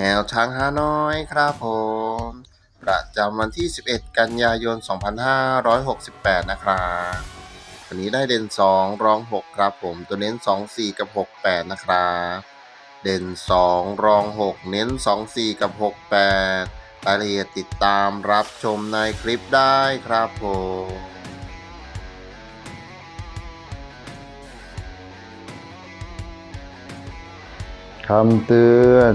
แนวทางฮานอยครับผม ประจำวันที่ 11 กันยายน 2568 นะครับวันนี้ได้เด่น 2 รอง 6 ครับผม ตัวเน้น 2 4 กับ 68 นะครับเด่น 2 รอง 6 เน้น 2 4 กับ 68 รายละเอียดติดตามรับชมในคลิปได้ครับผมคำเตือน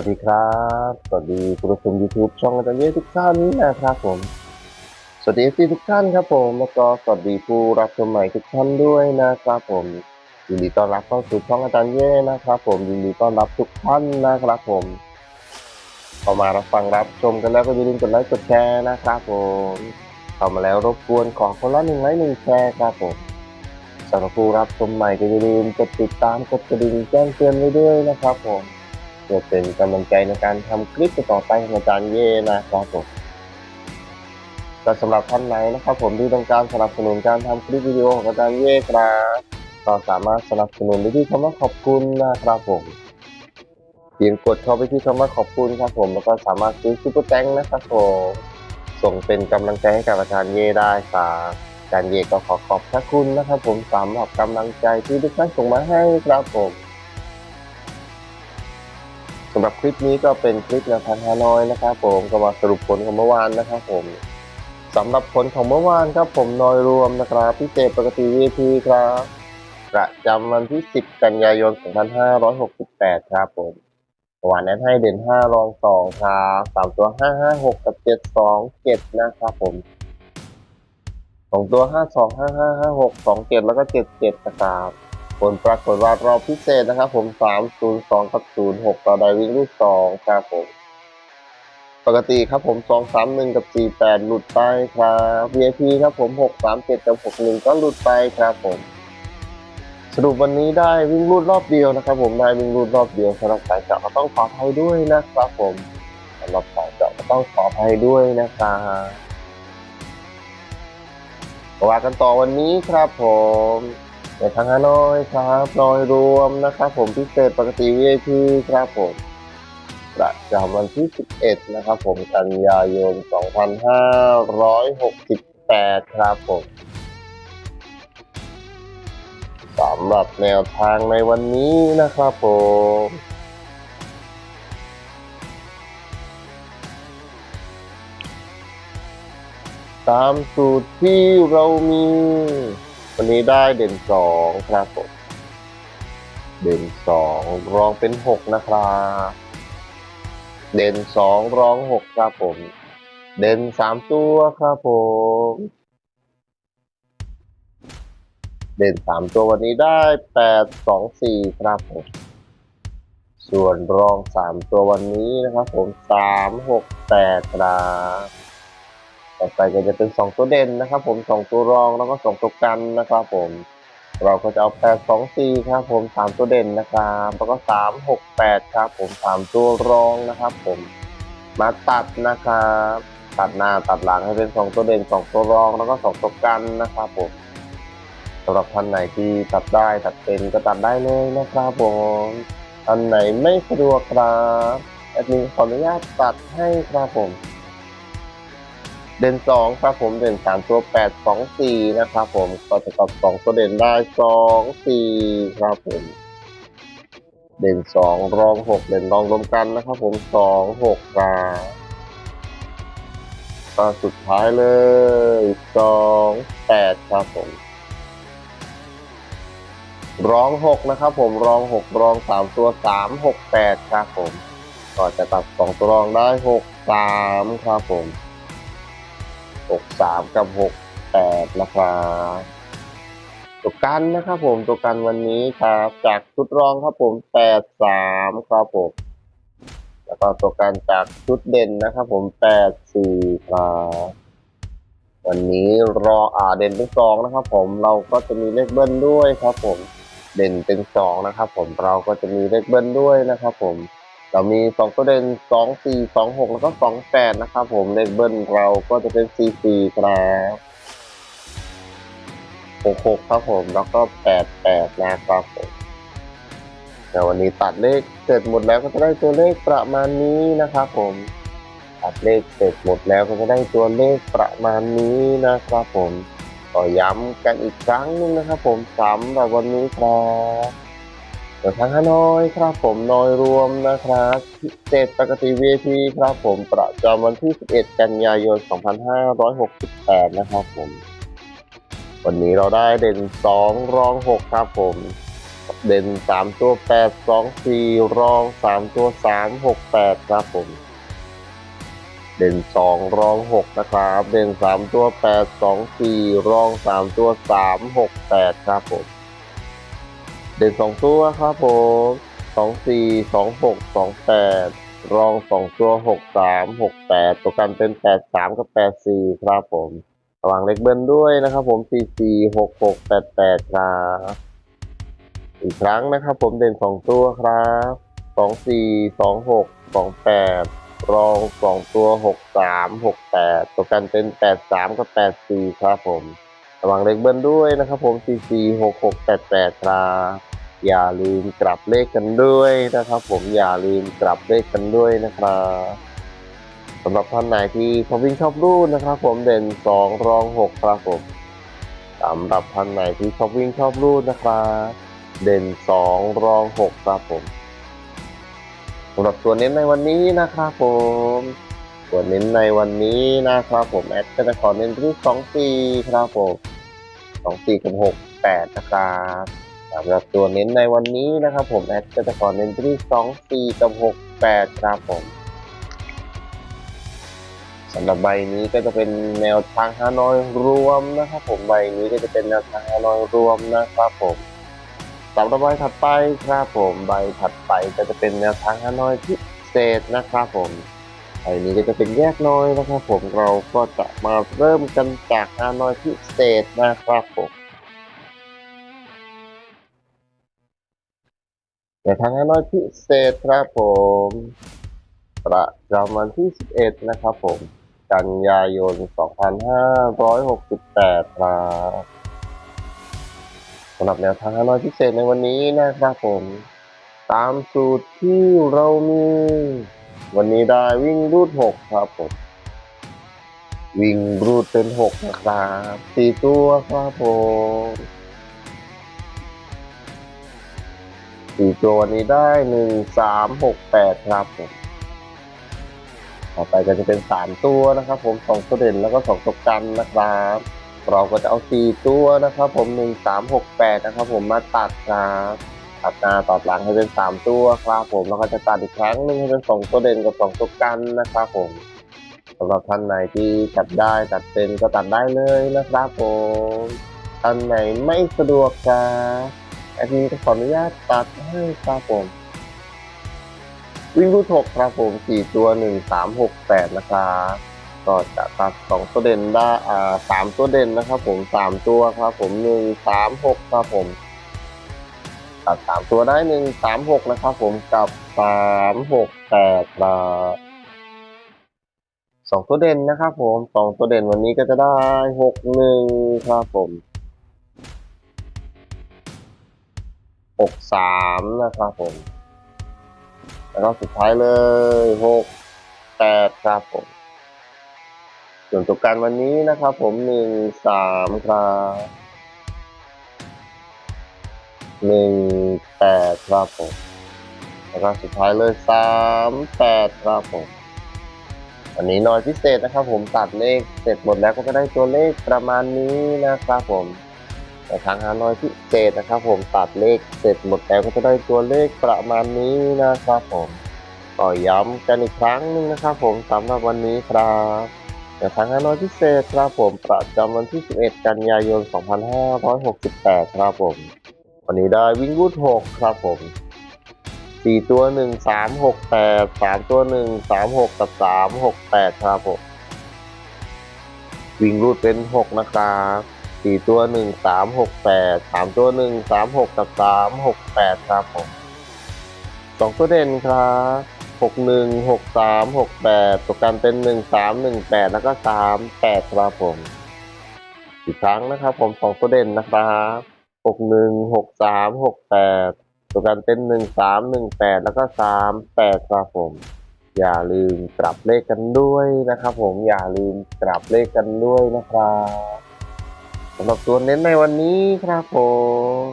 วัสดีครับ สวัสดีคุณผู้ชม YouTube ช่องอาจารย์เยทุกท่านนะครับผม สวัสดีที่ทุกท่านครับผม แล้วก็สวัสดีผู้รับชมใหม่ทุกท่านด้วยนะครับผม ยินดีต้อนรับเข้าสู่ช่องอาจารย์เย่นะครับผม ยินดีต้อนรับทุกท่านนะครับผมเข้ามารับฟังรับชมกันแล้วก็อย่าลืมกดไลค์กดแชร์นะครับผมเข้ามาแล้วรบกวนขอคนละหนึ่งไลค์หนึ่งแชร์ครับผมสำหรับผู้รับชมใหม่ก็อย่าลืมกดติดตามกดกระดิ่งแจ้งเตือนไว้ด้วยนะครับผม เพื่อเป็นกำลังใจในการทำคลิปต่อไปของอาจารย์เย่นะครับผมก็สำหรับท่านไหนนะครับ ผมที่ต้องการสนับสนุนการทำคลิปวิดีโอของอาจารย์เย่ครับก็สามารถสนับสนุนได้ที่คำว่าขอบคุณนะครับผมเพียงกดเข้าไปที่คำว่าขอบคุณครับผมแล้วก็สามารถซื้อซุปเปอร์แตงนะครับผมส่งเป็นกำลังใจให้กับอาจารย์เย่ได้ครับอาจารย์เย่ก็ขอขอบพระคุณนะครับ ผมสำหรับกำลังใจที่ทุกท่านส่งมาให้ครับผม สำหรับคลิปนี้ก็เป็นคลิปแนวทางฮานอยนะครับ ผมก็มาสรุปผลของเมื่อวานนะครับผมสำหรับผลของเมื่อวานครับผมโดยรวมนะครับพิเศษปกติ VIP ครับประจำวันที่ 10 กันยายน 2568 ครับผมเมื่อวานนั้นให้เด่น 5 รอง 2 ครับ3ตัว 556 กับ 727 นะครับผมสองตัว 52 5556 27 แล้วก็ 77นะครับ ผลปรากฏว่ารอบพิเศษนะครับผม 302 กับ 06ต่อไดวิ่งลูก2ครับผม ปกติครับผม 231 กับ 48 หลุดไปครับ VIP ครับผม 637 กับ 61 ก็หลุดไปครับผม สรุปวันนี้ได้วิ่งรูดรอบเดียวนะครับ ผมได้วิ่งรูดรอบเดียวสำหรับสายเจาะก็ต้องขออภัยด้วยนะครับผมสำหรับสายเจาะก็ต้องขออภัยด้วยนะครับว่ากันต่อวันนี้ครับผม ในทางฮานอยครับโดยรวมนะครับผมพิเศษปกติ VIP ครับผมประจำวันที่ 11 นะครับผมกันยายน 2568 ครับผมสำหรับแนวทางในวันนี้นะครับผมตามสูตรที่เรามี วันนี้ได้เด่นสองครับผมเด่นสองรองเป็นหกนะครับเด่นสองรองหกครับผม เด่นสามตัวครับผม เด่นสามตัววันนี้ได้แปดสองสี่ครับผม ส่วนรองสามตัววันนี้นะครับผมสามหกแปดครับ ต่อไปก็จะเป็นสองตัวเด่นนะครับ ผมสองตัวรองแล้วก็สองตัวกันนะครับ ผมเราก็จะเอาแปดสองสี่ครับผมสามตัวเด่นนะครับแล้วก็สามหกแปดครับ ผมสามตัวรองนะครับ ผมมาตัดนะครับตัดหน้าตัดหลังให้เป็นสองตัวเด่นสองตัวรองแล้วก็สองตัวกันนะครับผมสำหรับท่านไหนที่ตัดได้ตัดเป็นก็ตัดได้เลยนะครับผมท่านไหนไม่สะดวกครับแอดมินขออนุญาตตัดให้ครับผม เด่นสองครับผมเด่นสามตัวแปดสองสี่นะครับผมก็จะกับสองตัวเด่นได้สองสี่ครับผมเด่นสองรองหกเด่นรองรวมกันนะครับผมสองหกครับก็สุดท้ายเลยสองแปดครับผมรองหกนะครับผมรองหกรองสามตัวสามหกแปดครับผม ก็จะตัดสองตัวรองได้หกสามครับผม หกสามกับหกแปดนะครับตัวกันนะครับผมตัวกันวันนี้ครับจากชุดรองครับผมแปดสามครับผมแล้วก็ตัวกันจากชุดเด่นนะครับผมแปดสี่ครับวันนี้รออ่าเด่นเป็นสองนะครับผมเราก็จะมีเลขเบิ้ลด้วยครับผมเด่นเป็นสองนะครับผมเราก็จะมีเลขเบิ้ลด้วยนะครับผม เรามีสองตัวเด่นสองสี่สองหกแล้วก็สองแปดนะครับผมเลขเบิ้ลเราก็จะเป็นสี่สี่ครับหกหกครับผมแล้วก็แปดแปดนะครับผมแต่วันนี้ตัดเลขเสร็จหมดแล้วก็จะได้ตัวเลขประมาณนี้นะครับผมตัดเลขเสร็จหมดแล้วก็จะได้ตัวเลขประมาณนี้นะครับผมก็ย้ำกันอีกครั้งนึงนะครับผมสำหรับวันนี้ครับ เดี๋ยวทางฮานอยครับผมนอยรวมนะครับพิเศษปกติ VIP ครับผมประจำวันที่ 11 กันยายน 2568 นะครับผม วันนี้เราได้เด่น 2 รอง 6 ครับผม เด่น 3 ตัว 8 2 4 รอง 3 ตัว 3 6 8 ครับผม เด่นสองรองหกนะครับ เด่นสามตัวแปดสองสี่รองสามตัวสามหกแปดครับผม เด่นสองตัวครับผมสองสี่สองหกสองแปดรองสองตัวหกสามหกแปดตัวกันเป็นแปดสามกับแปดสี่ครับผมระวังเล็กเบิ้ลด้วยนะครับผมสี่สี่หกหกแปดแปดครับอีกครั้งนะครับผมเด่นสองตัวครับสองสี่สองหกสองแปดรองสองตัวหกสามหกแปดตัวกันเป็นแปดสามกับแปดสี่ครับผมระวังเลขเบิ้ลด้วยนะครับผมสี่สี่หกหกแปดแปดครับ อย่าลืมกลับเลขกันด้วยนะครับ ผมอย่าลืมกลับเลขกันด้วยนะครับสำหรับท่านไหนที่ชอบวิ่งชอบรูดนะครับ ผมเด่นสองรองหกครับผมสำหรับท่านไหนที่ชอบวิ่งชอบรูดนะครับเด่นสองรองหกครับผมสำหรับตัวเน้นในวันนี้นะครับผมตัวเน้นในวันนี้นะครับผมแอดก็จะขอเน้นที่สองสี่ครับผมสองสี่กับหกแปดนะครับ สำหรับตัวเน้นในวันนี้นะครับผมแอดก็จะขอเน้นที่สองสี่กับหกแปดครับผมสำหรับใบนี้ก็จะเป็นแนวทางฮานอยรวมนะครับ ผมใบนี้ก็จะเป็นแนวทางฮานอยรวมนะครับผมสำหรับใบถัดไปครับผมใบถัดไปก็จะเป็นแนวทางฮานอยพิเศษนะครับผมใบนี้ก็จะเป็นแยกน้อยนะครับ ผมเราก็จะมาเริ่มกันจากฮานอยพิเศษนะครับผม แนวทางฮานอยพิเศษครับผม ประจำวันที่ 11 นะครับผม กันยายน 2568 ครับสำหรับแนวทางฮานอยพิเศษในวันนี้นะครับผม ตามสูตรที่เรามี วันนี้ได้วิ่งรูดหกครับผม วิ่งรูดเป็นหกนะครับสีตัวครับผม สี่ตัววันนี้ได้หนึ่งสามหกแปดครับผมต่อไปก็จะเป็นสามตัวนะครับ ผมสองตัวเด่นแล้วก็สองตัวกันนะครับ เราก็จะเอาสี่ตัวนะครับ ผมหนึ่งสามหกแปดนะครับ ผมมาตัดครับตัดหน้าตัดหลังให้เป็นสามตัวครับ ผมแล้วก็จะตัดอีกครั้งหนึ่งให้เป็นสองตัวเด่นกับสองตัวกันนะครับ ผมสำหรับท่านไหนที่ตัดได้ตัดเป็นก็ตัดได้เลยนะครับผมท่านไหนไม่สะดวกครับ อันนี้ขออนุญาตตัดให้ครับผม วิ่งรูดหกครับผมสี่ตัวหนึ่งสามหกแปดนะครับก็จะตัดสองตัวเด่นได้อ่าสามตัวเด่นนะครับ ผมสามตัวครับ ผมหนึ่งสามหกครับผมตัดสามตัวได้หนึ่งสามหกนะครับ ผมกับสามหกแปดครับสองตัวเด่นนะครับ ผมสองตัวเด่นวันนี้ก็จะได้หกหนึ่งครับผม หกสามนะครับผม แล้วก็สุดท้ายเลยหกแปดครับผม ส่วนตัวการวันนี้นะครับผมหนึ่งสามครับหนึ่งแปดครับผม แล้วก็สุดท้ายเลยสามแปดครับผม วันนี้น้อยพิเศษนะครับผมตัดเลขเสร็จหมดแล้วก็จะได้ตัวเลขประมาณนี้นะครับผม แต่ทางฮานอยพิเศษนะครับผมตัดเลขเสร็จหมดแล้วก็จะได้ตัวเลขประมาณนี้นะครับผมก็ย้ำกันอีกครั้งนึงนะครับผมสำหรับวันนี้ครับแต่ทางฮานอยพิเศษครับผมประจำวันที่ 11 กันยายน 2568 ครับผม วันนี้ได้วิ่งรูด6ครับผมสี่ตัวหนึ่งสามหกแปดสามตัวหนึ่งสามหกกับสามหกแปดครับผมวิ่งรูดเป็นหกนะครับ สี่ตัวหนึ่งสามหกแปดสามตัวหนึ่งสามหกกับสามหกแปดครับผมสองตัวเด่นครับหกหนึ่งหกสามหกแปดตัวกันเป็นหนึ่งสามหนึ่งแปดแล้วก็สามแปดครับผมอีกครั้งนะครับ ผมสองตัวเด่นนะครับหกหนึ่งหกสามหกแปดตัวกันเป็นหนึ่งสามหนึ่งแปดแล้วก็สามแปดครับผม อย่าลืมกลับเลขกันด้วยนะครับ ผมอย่าลืมกลับเลขกันด้วยนะครับ สำหรับตัวเน้นในวันนี้ครับผม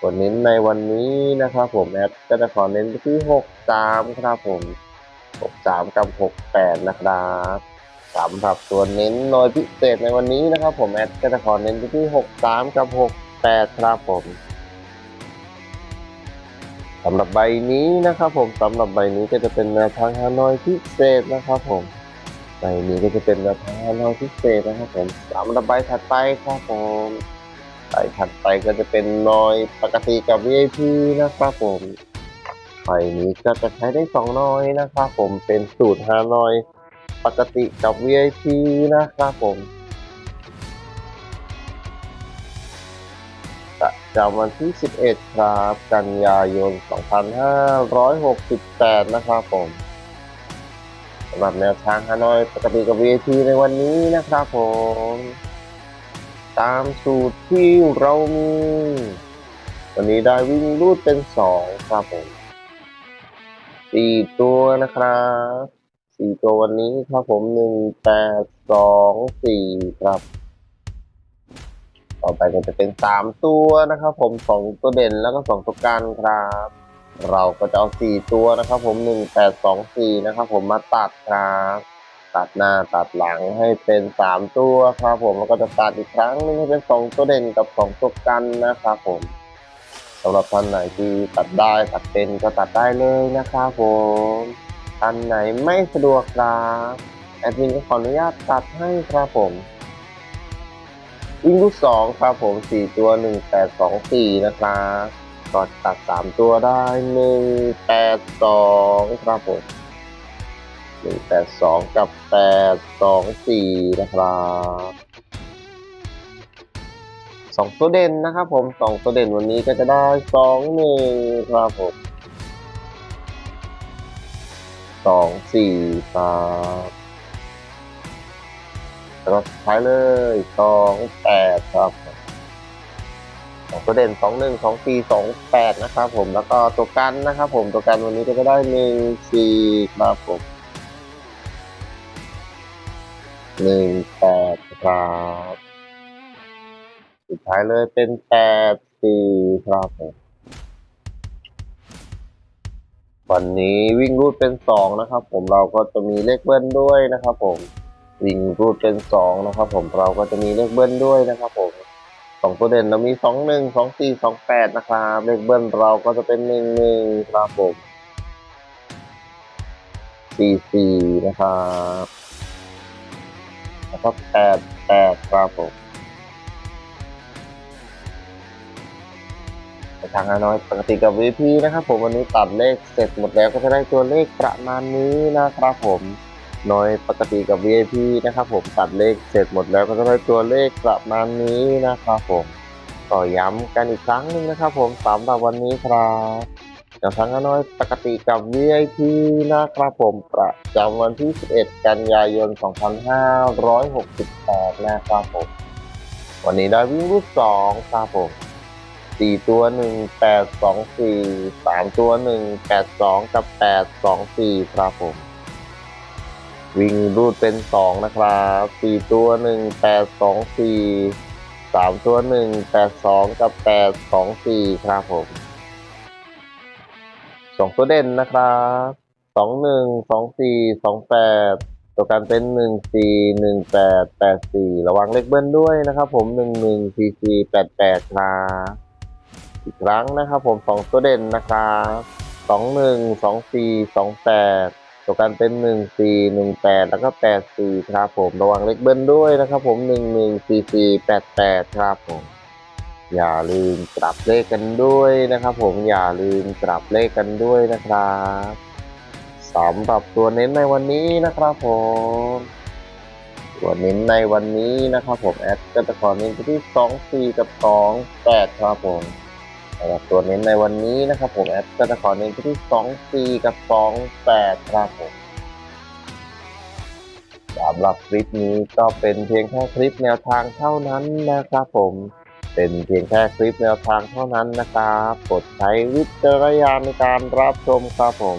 ตัวเน้นในวันนี้นะครับผมแอดก็จะขอเน้นที่หกสามครับผมหกสามกับหกแปดนะครับสำหรับตัวเน้นโดยพิเศษในวันนี้นะครับ ผมแอดก็จะขอเน้นที่หกสามกับหกแปดครับผมสำหรับใบนี้นะครับผมสำหรับใบนี้ก็จะเป็นแนวทางฮานอยพิเศษนะครับผม ใบนี้ก็จะเป็นแนวทางฮาพิเศษนะครับผมสำหรับใบถัดไปครับผมใบถัดไปก็จะเป็นนอยปกติกับ VIP นะครับผมใบนี้ก็จะใช้ได้สองนอยนะครับผมเป็นสูตรฮานอยปกติกับ VIP นะครับผมประจำวันที่ 11 ครับ กันยายน 2568 นะครับผมำหรับแนวทางฮานอยปกติกับ VAT ในวันนี้นะครับผม ตามสูตรที่เรามี วันนี้ได้วิ่งรูดเป็น 2 ครับผม4ตัวนะครับ4ตัววันนี้ครับผม1 8 2 4ครับ ต่อไปก็จะเป็นสามตัวนะครับ ผมสองตัวเด่นแล้วก็สองตัวกันครับ เราก็จะเอาสี่ตัวนะครับ ผมหนึ่งแปดสองสี่นะครับ ผมมาตัดครับตัดหน้าตัดหลังให้เป็นสามตัวครับผมแล้วก็จะตัดอีกครั้งนึงให้เป็นสองตัวเด่นกับสองตัวกันนะครับผมสำหรับท่านไหนที่ตัดได้ตัดเป็นก็ตัดได้เลยนะครับผมท่านไหนไม่สะดวกครับแอดมินก็ขออนุญาตตัดให้ครับผมวิ่งลูกสองครับผมสี่ตัวหนึ่งแปดสองสี่นะครับ ก็ตัดสามตัวได้หนึ่งแปดสองครับผมหนึ่งแปดสองกับแปดสองสี่นะครับสองตัวเด่นนะครับผมสองตัวเด่นวันนี้ก็จะได้สองหนึ่งครับผมสองสี่ครับแล้วก็สุดท้ายเลยสองแปดครับ ตัวเด่นสองหนึ่งสองสี่สองแปดนะครับผมแล้วก็ตัวกันนะครับผมตัวกันวันนี้ก็จะได้หนึ่งสี่ครับผมหนึ่งแปดครับสุดท้ายเลยเป็นแปดสี่ครับผมวันนี้วิ่งรูดเป็นสองนะครับ ผมเราก็จะมีเลขเบิ้ลด้วยนะครับ ผมวิ่งรูดเป็นสองนะครับ ผมเราก็จะมีเลขเบิ้ลด้วยนะครับ ผม สองตัวเด่นเรามีสองหนึ่งสองสี่สองแปดนะครับเลขเบิ้ลเราก็จะเป็นหนึ่งหนึ่งครับผมสี่สี่นะครับแล้วก็แปดแปดครับผมทางฮานอยปกติกับ VP นะครับผมวันนี้ตัดเลขเสร็จหมดแล้วก็จะได้ตัวเลขประมาณนี้นะครับผม น้อยปกติกับ VIP นะครับผมตัดเลขเสร็จหมดแล้วก็จะได้ตัวเลขประมาณนี้นะครับผมต่อย้ำกันอีกครั้งหนึงนะครับผมสำหรับวันนี้ครับอย่างทั้งน้อยปกติกับ VIP นะครับผมประจำวันที่ 11 กันยายน 2568 นะครับผม วันนี้ได้วิ่งรูป2ครับผม4ตัว 1 8 2 4 3 ตัว 1 8 2 กับ 8 2 4 ครับผม วิ่งรูดเป็น 2 นะครับ4ตัว 1 8 2 4 3 ตัว 1 8 2 กับ 8 2 4 ครับผม 2 ตัวเด่นนะครับ 2 1 2 4 2 8 ตัวกันเป็น 1 4 1 8 8 4 ระวังเล็กเบิ้ลด้วยนะครับผม 1 1 4 4 8 8ครับอีกครั้งนะครับผม 2 ตัวเด่นนะครับ 2 1 2 4 2 8 ตัวกันเป็นหนึ่งสี่หนึ่งแปดแล้วก็แปดสี่ครับผม ระวังเลขเบิ้ลด้วยนะครับผมหนึ่งหนึ่งสี่สี่แปดแปดครับผม อย่าลืมกลับเลขกันด้วยนะครับผม อย่าลืมกลับเลขกันด้วยนะครับสำหรับตัวเน้นในวันนี้นะครับผม ตัวเน้นในวันนี้นะครับผม แอดก็จะขอเน้นไปที่สองสี่กับสองแปดครับผม สำหรับตัวเน้นในวันนี้นะครับผมแอดก็จะขอเน้นที่สองสี่กับสองแปดครับผมสำหรับคลิปนี้ก็เป็นเพียงแค่คลิปแนวทางเท่านั้นนะครับผมเป็นเพียงแค่คลิปแนวทางเท่านั้นนะครับโปรดใช้วิจารณญาณในการรับชมครับผม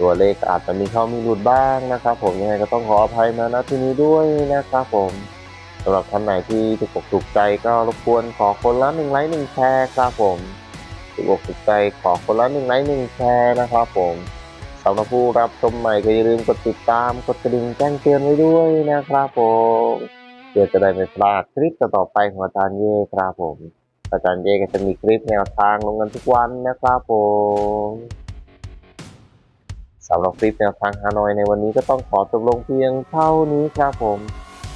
ตัวเลขอาจจะมีเข้ามีหลุดบ้างนะครับ ผมยังไงก็ต้องขออภัยมาณที่นี้ด้วยนะครับผม สำหรับท่านไหนที่ถูกอกถูกใจก็รบกวนขอคนละหนึ่งไลค์หนึ่งแชร์ครับผมถูกอกถูกใจขอคนละหนึ่งไลค์หนึ่งแชร์นะครับผมสำหรับผู้รับชมใหม่ก็อย่าลืมกดติดตามกดกระดิ่งแจ้งเตือนไว้ด้วยนะครับผมเพื่อจะได้ไม่พลาดคลิปต่อไปของอาจารย์เย่ครับผม อาจารย์เย่ก็จะมีคลิปแนวทางลงกันทุกวันนะครับผมสำหรับคลิปแนวทางฮานอยในวันนี้ก็ต้องขอจบลงเพียงเท่านี้ครับผม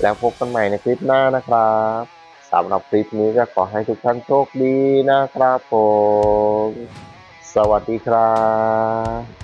แล้วพบกันใหม่ในคลิปหน้านะครับสำหรับคลิปนี้ก็ขอให้ทุกท่านโชคดีนะครับผม สวัสดีครับ